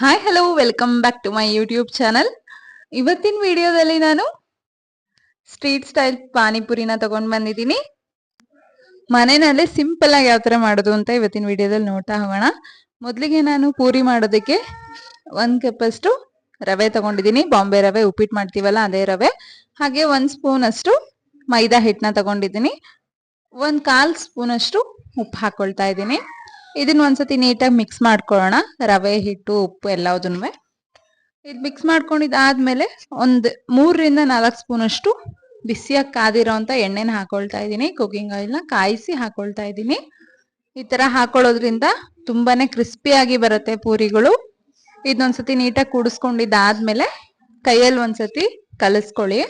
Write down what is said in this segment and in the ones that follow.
Hi hello welcome back to my YouTube channel ಇವತ್ತಿನ ವಿಡಿಯೋದಲ್ಲಿ ನಾನು ಸ್ಟ್ರೀಟ್ ಸ್ಟೈಲ್ ಪಾನಿಪುರಿನ ತಗೊಂಡ್ ಬಂದಿದ್ದೀನಿ. ಮನೆಯಲ್ಲೇ ಸಿಂಪಲ್ ಆಗಿ ಯಾವ ತರ ಮಾಡೋದು ಅಂತ ಇವತ್ತಿನ ವಿಡಿಯೋದಲ್ಲಿ ನೋಡ್ತಾ ಹೋಗೋಣ. ಮೊದಲಿಗೆ ನಾನು ಪೂರಿ ಮಾಡೋದಕ್ಕೆ ಒಂದು ಕಪ್ ಅಷ್ಟು ರವೆ ತಗೊಂಡಿದ್ದೀನಿ. ಬಾಂಬೆ ರವೆ ಉಪ್ಪಿಟ್ಟು ಮಾಡ್ತೀವಲ್ಲ ಅದೇ ರವೆ. ಹಾಗೆ ಒಂದು ಸ್ಪೂನ್ ಅಷ್ಟು ಮೈದಾ ಹಿಟ್ಟನ್ನ ತಗೊಂಡಿದ್ದೀನಿ. ಒಂದ್ ಕಾಲ್ ಸ್ಪೂನ್ ಅಷ್ಟು ಉಪ್ಪು ಹಾಕೊಳ್ತಾ ಇದ್ದೀನಿ. ಇದನ್ನ ಒಂದ್ಸತಿ ನೀಟಾಗಿ ಮಿಕ್ಸ್ ಮಾಡ್ಕೊಳ್ಳೋಣ. ರವೆ, ಹಿಟ್ಟು, ಉಪ್ಪು ಎಲ್ಲದನ್ನು ಇದು ಮಿಕ್ಸ್ ಮಾಡ್ಕೊಂಡಿದ್ದಾದ್ಮೇಲೆ ಒಂದು ಮೂರರಿಂದ ನಾಲ್ಕು ಸ್ಪೂನಷ್ಟು ಬಿಸಿಯಾಗಿ ಅಂತ ಎಣ್ಣೆನ ಹಾಕೊಳ್ತಾ ಇದ್ದೀನಿ. ಕುಕಿಂಗ್ ಆಯಿಲ್ನ ಕಾಯಿಸಿ ಹಾಕೊಳ್ತಾ ಇದ್ದೀನಿ. ಈ ತರ ಹಾಕೊಳ್ಳೋದ್ರಿಂದ ತುಂಬಾನೇ ಕ್ರಿಸ್ಪಿಯಾಗಿ ಬರುತ್ತೆ ಪೂರಿಗಳು. ಇದನ್ನೊಂದ್ಸತಿ ನೀಟಾಗಿ ಕೂಡಿಸ್ಕೊಂಡಿದ್ದಾದ್ಮೇಲೆ ಕೈಯಲ್ಲಿ ಒಂದ್ಸತಿ ಕಲಿಸ್ಕೊಳ್ಳಿ.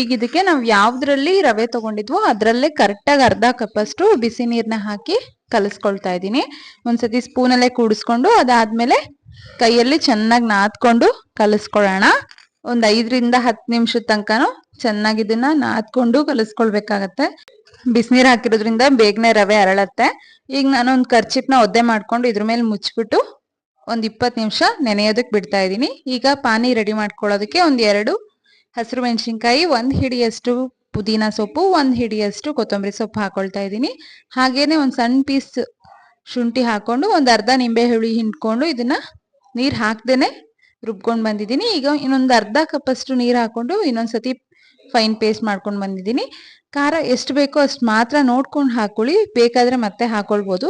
ಈಗ ಇದಕ್ಕೆ ನಾವು ಯಾವ್ದ್ರಲ್ಲಿ ರವೆ ತಗೊಂಡಿದ್ವೋ ಅದರಲ್ಲೇ ಕರೆಕ್ಟಾಗಿ ಅರ್ಧ ಕಪ್ ಅಷ್ಟು ಬಿಸಿ ನೀರ್ನ ಹಾಕಿ ಕಲಸ್ಕೊಳ್ತಾ ಇದ್ದೀನಿ. ಒಂದ್ಸತಿ ಸ್ಪೂನಲ್ಲೇ ಕೂಡಿಸ್ಕೊಂಡು ಅದಾದ್ಮೇಲೆ ಕೈಯಲ್ಲಿ ಚೆನ್ನಾಗಿ ನಾದ್ಕೊಂಡು ಕಲಿಸ್ಕೊಳ್ಳೋಣ. ಒಂದ್ ಐದರಿಂದ ಹತ್ತು ನಿಮಿಷದ ತನಕನು ಚೆನ್ನಾಗಿ ಇದನ್ನ ನಾದ್ಕೊಂಡು ಕಲಸ್ಕೊಳ್ಬೇಕಾಗತ್ತೆ. ಬಿಸಿನೀರ್ ಹಾಕಿರೋದ್ರಿಂದ ಬೇಗನೆ ರವೆ ಅರಳತ್ತೆ. ಈಗ ನಾನು ಒಂದು ಕರ್ಚಿಪ್ನ ಒದ್ದೆ ಮಾಡ್ಕೊಂಡು ಇದ್ರ ಮೇಲೆ ಮುಚ್ಚಿಬಿಟ್ಟು ಒಂದ್ ಇಪ್ಪತ್ತು ನಿಮಿಷ ನೆನೆಯೋದಕ್ಕೆ ಬಿಡ್ತಾ ಇದ್ದೀನಿ. ಈಗ ಪಾನಿ ರೆಡಿ ಮಾಡ್ಕೊಳ್ಳೋದಕ್ಕೆ ಒಂದ್ ಎರಡು ಹಸಿರು ಮೆಣಸಿನ್ಕಾಯಿ ಒಂದು ಹಿಡಿಯಷ್ಟು ಪುದೀನ ಸೊಪ್ಪು, ಒಂದು ಹಿಡಿಯಷ್ಟು ಕೊತ್ತಂಬರಿ ಸೊಪ್ಪು ಹಾಕೊಳ್ತಾ ಇದ್ದೀನಿ. ಹಾಗೇನೆ ಒಂದು ಸಣ್ಣ ಪೀಸ್ ಶುಂಠಿ ಹಾಕೊಂಡು ಒಂದು ಅರ್ಧ ನಿಂಬೆ ಹುಳಿ ಹಿಂಡ್ಕೊಂಡು ಇದನ್ನ ನೀರು ಹಾಕ್ದೇನೆ ರುಬ್ಕೊಂಡ್ ಬಂದಿದ್ದೀನಿ. ಈಗ ಇನ್ನೊಂದು ಅರ್ಧ ಕಪ್ ಅಷ್ಟು ನೀರ್ ಹಾಕೊಂಡು ಇನ್ನೊಂದ್ಸತಿ ಫೈನ್ ಪೇಸ್ಟ್ ಮಾಡ್ಕೊಂಡು ಬಂದಿದ್ದೀನಿ. ಖಾರ ಎಷ್ಟು ಬೇಕೋ ಅಷ್ಟು ಮಾತ್ರ ನೋಡ್ಕೊಂಡು ಹಾಕೊಳ್ಳಿ. ಬೇಕಾದ್ರೆ ಮತ್ತೆ ಹಾಕೊಳ್ಬೋದು.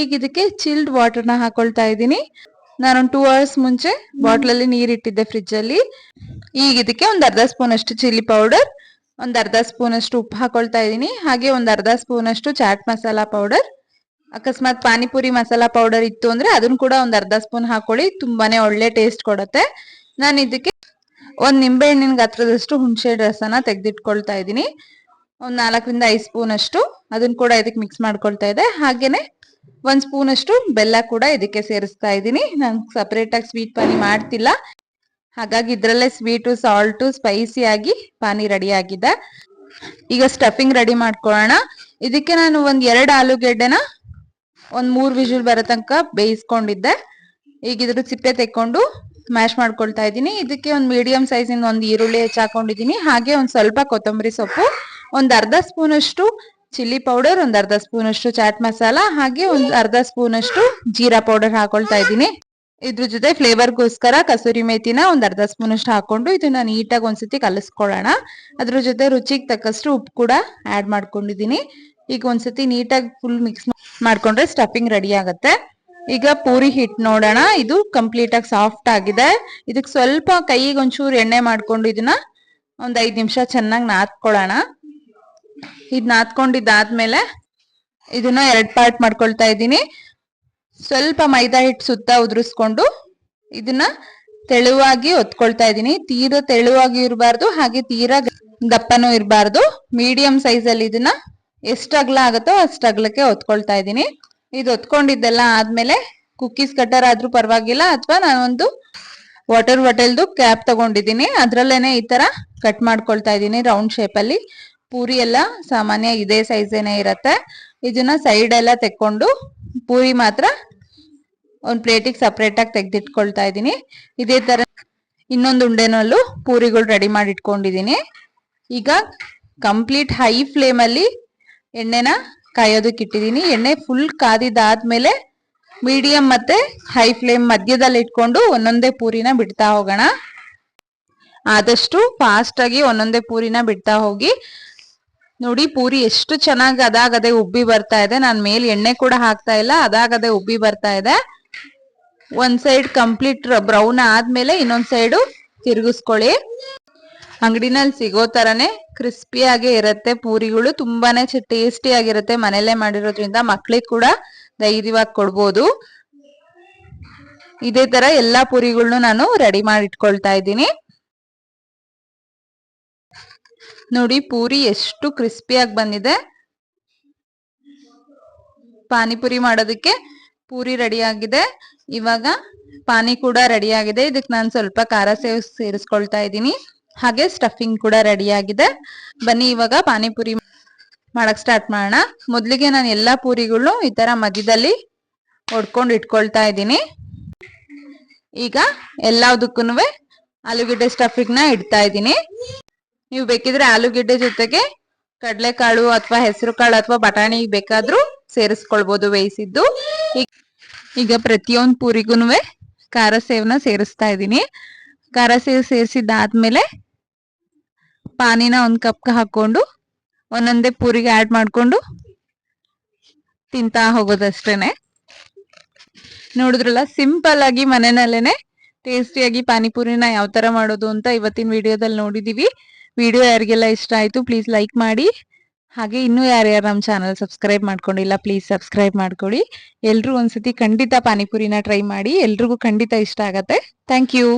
ಈಗ ಇದಕ್ಕೆ ಚಿಲ್ಡ್ ವಾಟರ್ನ ಹಾಕೊಳ್ತಾ ಇದ್ದೀನಿ. ನಾನೊಂದು ಟೂ ಅವರ್ಸ್ ಮುಂಚೆ ಬಾಟ್ಲಲ್ಲಿ ನೀರ್ ಇಟ್ಟಿದ್ದೆ ಫ್ರಿಜ್ ಅಲ್ಲಿ. ಈಗ ಇದಕ್ಕೆ ಒಂದ್ ಅರ್ಧ ಸ್ಪೂನ್ ಅಷ್ಟು ಚಿಲ್ಲಿ ಪೌಡರ್ ಒಂದ್ ಅರ್ಧ ಸ್ಪೂನ್ ಅಷ್ಟು ಉಪ್ಪು ಹಾಕೊಳ್ತಾ ಇದ್ದೀನಿ. ಹಾಗೆ ಒಂದ್ ಅರ್ಧ ಸ್ಪೂನ್ ಅಷ್ಟು ಚಾಟ್ ಮಸಾಲಾ ಪೌಡರ್ ಅಕಸ್ಮಾತ್ ಪಾನಿಪುರಿ ಮಸಾಲಾ ಪೌಡರ್ ಇತ್ತು ಅಂದ್ರೆ ಅದನ್ನ ಕೂಡ ಒಂದ್ ಅರ್ಧ ಸ್ಪೂನ್ ಹಾಕೊಳ್ಳಿ, ತುಂಬಾನೇ ಒಳ್ಳೆ ಟೇಸ್ಟ್ ಕೊಡುತ್ತೆ. ನಾನು ಇದಕ್ಕೆ ಒಂದ್ ನಿಂಬೆ ಹಣ್ಣಿನ ಗಾತ್ರದಷ್ಟು ಹುಣಸೆ ರಸನ ತೆಗೆದಿಟ್ಕೊಳ್ತಾ ಇದ್ದೀನಿ. ಒಂದ್ ನಾಲ್ಕರಿಂದ ಐದು ಸ್ಪೂನ್ ಅಷ್ಟು. ಅದನ್ನ ಕೂಡ ಇದಕ್ಕೆ ಮಿಕ್ಸ್ ಮಾಡ್ಕೊಳ್ತಾ ಇದೆ. ಹಾಗೇನೆ ಒಂದ್ ಸ್ಪೂನ್ ಅಷ್ಟು ಬೆಲ್ಲ ಕೂಡ ಇದಕ್ಕೆ ಸೇರಿಸ್ತಾ ಇದ್ದೀನಿ. ನಾನು ಸಪರೇಟ್ ಆಗಿ ಸ್ವೀಟ್ ಪಾನಿ ಮಾಡ್ತಿಲ್ಲ. ಹಾಗಾಗಿ ಇದ್ರಲ್ಲೇ ಸ್ವೀಟು ಸಾಲ್ಟು ಸ್ಪೈಸಿ ಆಗಿ ಪಾನಿ ರೆಡಿ ಆಗಿದೆ. ಈಗ ಸ್ಟಫಿಂಗ್ ರೆಡಿ ಮಾಡ್ಕೊಳ್ಳೋಣ. ಇದಕ್ಕೆ ನಾನು ಒಂದ್ ಎರಡು ಆಲೂಗೆಡ್ಡೆನ ಒಂದ್ ಮೂರ್ ವಿಜುಲ್ ಬರೋ ತನಕ ಬೇಯಿಸ್ಕೊಂಡಿದ್ದೆ. ಈಗ ಇದ್ರ ಸಿಪ್ಪೆ ತೆಕ್ಕೊಂಡು ಮ್ಯಾಶ್ ಮಾಡ್ಕೊಳ್ತಾ ಇದ್ದೀನಿ. ಇದಕ್ಕೆ ಒಂದು ಮೀಡಿಯಂ ಇಂದ ಒಂದು ಈರುಳ್ಳಿ ಹೆಚ್ಚಾಕೊಂಡಿದ್ದೀನಿ. ಹಾಗೆ ಒಂದ್ ಸ್ವಲ್ಪ ಕೊತ್ತಂಬರಿ ಸೊಪ್ಪು, ಒಂದ್ ಅರ್ಧ ಸ್ಪೂನ್ ಅಷ್ಟು ಚಿಲ್ಲಿ ಪೌಡರ್, ಒಂದ್ ಅರ್ಧ ಸ್ಪೂನ್ ಅಷ್ಟು ಚಾಟ್ ಮಸಾಲ, ಹಾಗೆ ಒಂದ್ ಅರ್ಧ ಸ್ಪೂನ್ ಅಷ್ಟು ಜೀರಾ ಪೌಡರ್ ಹಾಕೊಳ್ತಾ ಇದ್ದೀನಿ. ಇದ್ರ ಜೊತೆ ಫ್ಲೇವರ್ಗೋಸ್ಕರ ಕಸೂರಿ ಮೇಥಿನ ಒಂದ್ ಅರ್ಧ ಸ್ಪೂನ್ ಅಷ್ಟು ಹಾಕೊಂಡು ಇದನ್ನ ನೀಟಾಗಿ ಒಂದ್ಸತಿ ಕಲಸ್ಕೊಳ್ಳೋಣ. ಅದ್ರ ಜೊತೆ ರುಚಿಗೆ ತಕ್ಕಷ್ಟು ಉಪ್ಪು ಕೂಡ ಆಡ್ ಮಾಡ್ಕೊಂಡಿದೀನಿ ಈಗ ಒಂದ್ಸತಿ ನೀಟಾಗಿ ಫುಲ್ ಮಿಕ್ಸ್ ಮಾಡ್ಕೊಂಡ್ರೆ ಸ್ಟಫಿಂಗ್ ರೆಡಿ ಆಗುತ್ತೆ. ಈಗ ಪೂರಿ ಹಿಟ್ ನೋಡೋಣ. ಇದು ಕಂಪ್ಲೀಟ್ ಆಗಿ ಸಾಫ್ಟ್ ಆಗಿದೆ. ಇದಕ್ಕೆ ಸ್ವಲ್ಪ ಕೈಗೆ ಒಂಚೂರು ಎಣ್ಣೆ ಮಾಡ್ಕೊಂಡು ಇದನ್ನ ಒಂದ್ ಐದ್ ನಿಮಿಷ ಚೆನ್ನಾಗಿ ನಾದ್ಕೊಳ್ಳೋಣ. ಇದ್ ನಾದ್ಕೊಂಡಿದ್ದಾದ್ಮೇಲೆ ಇದನ್ನ ಎರಡ್ ಪಾರ್ಟ್ ಮಾಡ್ಕೊಳ್ತಾ ಇದ್ದೀನಿ. ಸ್ವಲ್ಪ ಮೈದಾ ಹಿಟ್ಟು ಸುತ್ತ ಉದುರಿಸ್ಕೊಂಡು ಇದನ್ನ ತೆಳುವಾಗಿ ಒತ್ಕೊಳ್ತಾ ಇದ್ದೀನಿ. ತೀರಾ ತೆಳುವಾಗಿ ಇರಬಾರ್ದು, ಹಾಗೆ ತೀರಾ ದಪ್ಪನೂ ಇರಬಾರ್ದು. ಮೀಡಿಯಂ ಸೈಜ್ ಅಲ್ಲಿ ಇದನ್ನ ಎಷ್ಟು ಅಗಲ ಆಗುತ್ತೋ ಅಷ್ಟು ಅಗಲಕ್ಕೆ ಒತ್ಕೊಳ್ತಾ ಇದ್ದೀನಿ. ಇದು ಒತ್ಕೊಂಡಿದ್ದೆಲ್ಲ ಆದ್ಮೇಲೆ ಕುಕ್ಕೀಸ್ ಕಟ್ಟರ್ ಆದ್ರೂ ಪರವಾಗಿಲ್ಲ, ಅಥವಾ ನಾನೊಂದು ವಾಟರ್ ಬಾಟಲ್ದು ಕ್ಯಾಪ್ ತಗೊಂಡಿದ್ದೀನಿ. ಅದ್ರಲ್ಲೇನೆ ಈ ತರ ಕಟ್ ಮಾಡ್ಕೊಳ್ತಾ ಇದ್ದೀನಿ ರೌಂಡ್ ಶೇಪ್ ಅಲ್ಲಿ. ಪೂರಿ ಎಲ್ಲ ಸಾಮಾನ್ಯ ಇದೇ ಸೈಜೇನೆ ಇರತ್ತೆ. ಇದನ್ನ ಸೈಡ್ ಎಲ್ಲ ತೆಕ್ಕೊಂಡು ಪೂರಿ ಮಾತ್ರ ಒಂದ್ ಪ್ಲೇಟಿಗೆ ಸಪ್ರೇಟ್ ಆಗಿ ತೆಗೆದಿಟ್ಕೊಳ್ತಾ ಇದ್ದೀನಿ. ಇದೇ ತರ ಇನ್ನೊಂದು ಉಂಡೆನಲ್ಲೂ ಪೂರಿಗಳು ರೆಡಿ ಮಾಡಿ ಇಟ್ಕೊಂಡಿದ್ದೀನಿ ಈಗ ಕಂಪ್ಲೀಟ್ ಹೈ ಫ್ಲೇಮ್ ಅಲ್ಲಿ ಎಣ್ಣೆನ ಕಾಯೋದಕ್ಕೆ ಇಟ್ಟಿದ್ದೀನಿ. ಎಣ್ಣೆ ಫುಲ್ ಕಾದಿದ್ದಾದ್ಮೇಲೆ ಮೀಡಿಯಂ ಮತ್ತೆ ಹೈ ಫ್ಲೇಮ್ ಮಧ್ಯದಲ್ಲಿ ಇಟ್ಕೊಂಡು ಒಂದೊಂದೇ ಪೂರಿನ ಬಿಡ್ತಾ ಹೋಗೋಣ. ಆದಷ್ಟು ಫಾಸ್ಟ್ ಆಗಿ ಒಂದೊಂದೇ ಪೂರಿನ ಬಿಡ್ತಾ ಹೋಗಿ ನೋಡಿ, ಪೂರಿ ಎಷ್ಟು ಚೆನ್ನಾಗಿ ಅದಾಗದೆ ಉಬ್ಬಿ ಬರ್ತಾ ಇದೆ. ನಾನ್ ಮೇಲೆ ಎಣ್ಣೆ ಕೂಡ ಹಾಕ್ತಾ ಇಲ್ಲ, ಅದಾಗದೆ ಉಬ್ಬಿ ಬರ್ತಾ ಇದೆ. ಒಂದ್ ಸೈಡ್ ಕಂಪ್ಲೀಟ್ ಬ್ರೌನ್ ಆದ್ಮೇಲೆ ಇನ್ನೊಂದ್ ಸೈಡು ತಿರುಗಿಸ್ಕೊಳ್ಳಿ. ಅಂಗಡಿನಲ್ಲಿ ಸಿಗೋ ತರನೇ ಕ್ರಿಸ್ಪಿಯಾಗೆ ಇರುತ್ತೆ ಪೂರಿಗಳು. ತುಂಬಾನೇ ಟೇಸ್ಟಿ ಆಗಿರುತ್ತೆ ಮನೆಯಲ್ಲೇ ಮಾಡಿರೋದ್ರಿಂದ ಮಕ್ಳಿಗೆ ಕೂಡ ಧೈರ್ಯವಾಗಿ ಕೊಡ್ಬೋದು. ಇದೇ ತರ ಎಲ್ಲಾ ಪೂರಿಗಳನ್ನೂ ನಾನು ರೆಡಿ ಮಾಡಿ ಇಟ್ಕೊಳ್ತಾ ಇದ್ದೀನಿ. ನೋಡಿ, ಪೂರಿ ಎಷ್ಟು ಕ್ರಿಸ್ಪಿಯಾಗಿ ಬಂದಿದೆ. ಪಾನಿಪುರಿ ಮಾಡೋದಕ್ಕೆ ಪೂರಿ ರೆಡಿ ಆಗಿದೆ. ಇವಾಗ ಪಾನಿ ಕೂಡ ರೆಡಿ ಆಗಿದೆ. ಇದಕ್ಕೆ ನಾನು ಸ್ವಲ್ಪ ಖಾರ ಸೇವ್, ಸೇರಿಸ್ಕೊಳ್ತಾ ಇದ್ದೀನಿ. ಹಾಗೆ ಸ್ಟಫಿಂಗ್ ಕೂಡ ರೆಡಿ ಆಗಿದೆ. ಬನ್ನಿ, ಇವಾಗ ಪಾನಿಪುರಿ ಮಾಡಕ್ ಸ್ಟಾರ್ಟ್ ಮಾಡೋಣ. ಮೊದಲಿಗೆ ನಾನು ಎಲ್ಲಾ ಪೂರಿಗಳು ಈ ತರ ಮಧ್ಯದಲ್ಲಿ ಹೊಡ್ಕೊಂಡು ಇಟ್ಕೊಳ್ತಾ ಇದ್ದೀನಿ. ಈಗ ಎಲ್ಲದಕ್ಕೂ ಸ್ಟಫಿಂಗ್ನ ಇಡ್ತಾ ಇದ್ದೀನಿ. ನೀವು ಬೇಕಿದ್ರೆ ಆಲೂಗೆಡ್ಡೆ ಜೊತೆಗೆ ಕಡಲೆಕಾಳು ಅಥವಾ ಹೆಸರು ಕಾಳು ಅಥವಾ ಬಟಾಣಿ ಬೇಕಾದ್ರೂ ಸೇರಿಸ್ಕೊಳ್ಬಹುದು ಬೇಯಿಸಿದ್ದು. ಈಗ- ಪ್ರತಿಯೊಂದು ಪೂರಿಗೂ ಖಾರ ಸೇವನ ಸೇರಿಸ್ತಾ ಇದ್ದೀನಿ. ಖಾರ ಸೇವ್ ಸೇರಿಸಿದ್ದಾದ್ಮೇಲೆ ಪಾನಿನ ಒಂದು ಕಪ್ ಹಾಕೊಂಡು ಒಂದೊಂದೇ ಪೂರಿಗೆ ಆಡ್ ಮಾಡ್ಕೊಂಡು ತಿಂತಾ ಹೋಗೋದಷ್ಟೇನೆ. ನೋಡಿದ್ರಲ್ಲ ಸಿಂಪಲ್ ಆಗಿ ಮನೆಯಲ್ಲೇನೆ ಟೇಸ್ಟಿಯಾಗಿ ಪಾನಿಪುರಿನ ಯಾವ ತರ ಮಾಡೋದು ಅಂತ ಇವತ್ತಿನ ವಿಡಿಯೋದಲ್ಲಿ ನೋಡಿದೀವಿ. ವಿಡಿಯೋ ಯಾರಿಗೆಲ್ಲ ಇಷ್ಟ ಆಯ್ತು ಪ್ಲೀಸ್ ಲೈಕ್ ಮಾಡಿ. ಹಾಗೆ ಇನ್ನೂ ಯಾರ್ಯಾರು ನಮ್ಮ ಚಾನಲ್ ಸಬ್ಸ್ಕ್ರೈಬ್ ಮಾಡ್ಕೊಂಡಿಲ್ಲ ಪ್ಲೀಸ್ ಸಬ್ಸ್ಕ್ರೈಬ್ ಮಾಡ್ಕೊಳ್ಳಿ. ಎಲ್ಲರೂ ಒಂದ್ಸತಿ ಖಂಡಿತ ಪಾನಿಪುರಿನ ಟ್ರೈ ಮಾಡಿ, ಎಲ್ರಿಗೂ ಖಂಡಿತ ಇಷ್ಟ ಆಗತ್ತೆ. Thank you